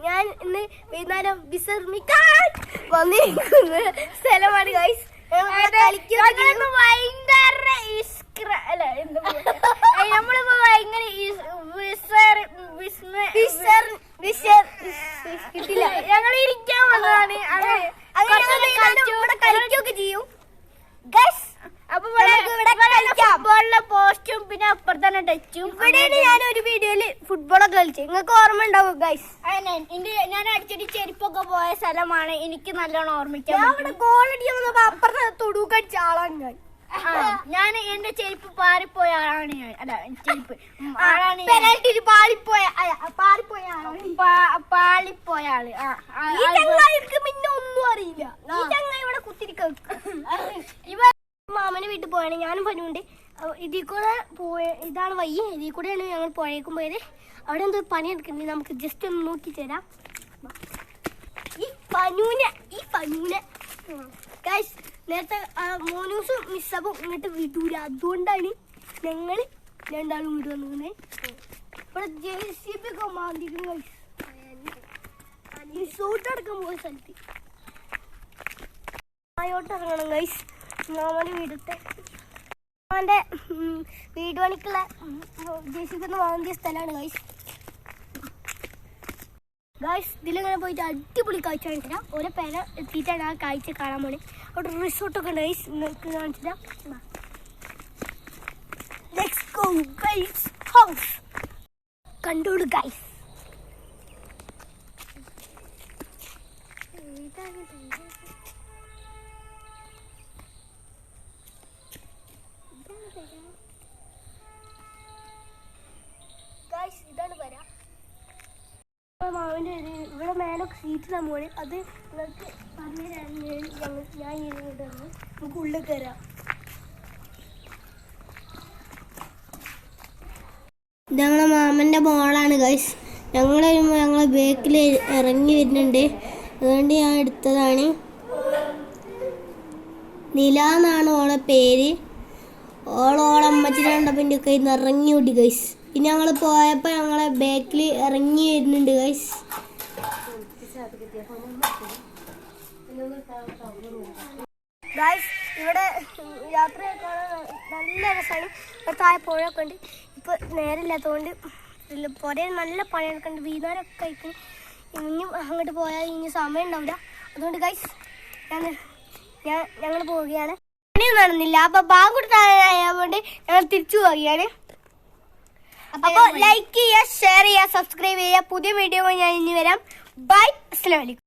ഞാൻ ഇന്ന് വൈകുന്നേരം വിശ്രമിക്കാൻ വന്നിരിക്കുന്ന. സ്ഥലമാണ് ഗൈസ് ഭയങ്കര നമ്മളിപ്പോ ഭയങ്കര അപ്പുറത്താണ് ടച്ചും ഇവിടെയാണ് ഞാൻ ഒരു വീഡിയോയിൽ ഫുട്ബോളൊക്കെ കളിച്ചത് നിങ്ങൾക്ക് ഓർമ്മ ഉണ്ടാവും ഗൈസ് ഞാൻ അടിച്ചടി ചെരുപ്പൊക്കെ പോയ സ്ഥലമാണ് എനിക്ക് നല്ലോണം ഓർമ്മിക്കാൻ ഇവിടെ ഗോൾ അടിക്കാൻ അപ്പുറത്തെ തൊടുക്ക് അടിച്ച ആളാണ് ഞാൻ. ഞാൻ എന്റെ ചെരുപ്പ് പാറിപ്പോയ ആളാണ് ഞാൻ. അല്ല ചെരുപ്പ്. പെനാൽറ്റിയിൽ പാളിപ്പോയ അല്ല, പാളിപ്പോയ ആൾ. പിന്നെ ഒന്നും അറിയില്ല. ഈ ആ. ഇവിടെ കുത്തിരിക്ക. ഇവ മാമന് വീട്ടിൽ പോയാണ് ഞാനും പനുണ്ട് ഇതിൽ കൂടെ പോയ ഇതാണ് വയ്യ. ഇതിൽ കൂടെയാണ് ഞങ്ങൾ പുഴയ്ക്കും പോയത്. അവിടെ എന്തോ പണിയെടുക്കുന്നുണ്ട്. നമുക്ക് ജസ്റ്റ് ഒന്ന് നോക്കി തരാം. ഈ പനൂനെ ഈ പനൂനെ. നേരത്തെ മോനൂസും മിസ്സബും ഇങ്ങോട്ട് വിടൂല. അതുകൊണ്ടാണ് ഞങ്ങൾ രണ്ടാളും വീട് വന്നത് ഇവിടെ ജെ സി ബി ഒക്കെ മാന്തിക്കും ഗൈസ് റിസോർട്ട് അടക്കം പോയ സ്ഥലത്ത്. ആയോട്ട് ഇറങ്ങണം ഗൈസ് മാമന്റെ വീടത്തെ. ഉം, വീട് പണിക്കുള്ള ഒന്ന് വാങ്ങിയ സ്ഥലമാണ് ഗൈസ് ഗൈസ് ഇതിലിങ്ങനെ പോയിട്ട് അടിപൊളി കാഴ്ച കാണിച്ചുതരാം ഓരോ പേര എത്തിയിട്ടാണ് ആ കാഴ്ച കാണാൻ പോണേ. അവിടെ റിസോർട്ടൊക്കെ ഉണ്ട് ഗൈസ് നിങ്ങൾക്ക് കാണിച്ചുതരാം. ലെറ്റ്സ് ഗോ ഗൈസ് ഹൗസ് കണ്ടോളൂ ഇതാണ് വരാം മാവിന്റെ ഒരു ഇവിടെ മേലൊക്കെ സീറ്റ് നമ്മൾ അത് നിങ്ങൾക്ക് പറഞ്ഞു തരാൻ ഞാൻ ഇങ്ങോട്ട് നമുക്ക് ഉള്ളിൽ കയറാം. ഞങ്ങളെ മാമന്റെ മോളാണ് ഗൈസ് ഞങ്ങൾ വരുമ്പോൾ ഞങ്ങളെ ബേക്കിൽ ഇറങ്ങി വരുന്നുണ്ട്. അതുകൊണ്ട് ഞാൻ എടുത്തതാണ്. നില എന്നാണ് ഓളെ പേര്. ഓളോളെ അമ്മച്ചിനെ കണ്ടപ്പോൾ എന്റെ കയ്യിൽ നിന്ന് ഇറങ്ങി ഓടി ഗൈസ് പിന്നെ ഞങ്ങൾ പോയപ്പോൾ ഞങ്ങളെ ബാക്കിൽ ഇറങ്ങി വരുന്നുണ്ട് ഗൈസ് ഇവിടെ യാത്രയൊക്കെ നല്ല രസമാണ് ഇവിടെ താഴെ പുഴയൊക്കെ ഉണ്ട്. ഇപ്പൊ നേരമില്ലാത്തതുകൊണ്ട് പുരയിൽ നല്ല പണിയൊക്കെ ഉണ്ട്. വീതാനൊക്കെ കഴിക്കും ഇനിയും അങ്ങോട്ട് പോയാൽ ഇനി സമയം ഉണ്ടാവില്ല. അതുകൊണ്ട് ഗൈസ് ഞാൻ ഞാൻ ഞങ്ങൾ പോവുകയാണ്. പണിയൊന്നും നടന്നില്ല. അപ്പൊ ബാങ്കുട്ടായതുകൊണ്ട് ഞങ്ങൾ തിരിച്ചു പോവുകയാണ്. അപ്പൊ ലൈക്ക് ചെയ്യുക ഷെയർ ചെയ്യുക സബ്സ്ക്രൈബ് ചെയ്യുക. പുതിയ വീഡിയോ ഞാൻ ഇനി വരാം. ബൈ അസ്സലാമലൈക്കും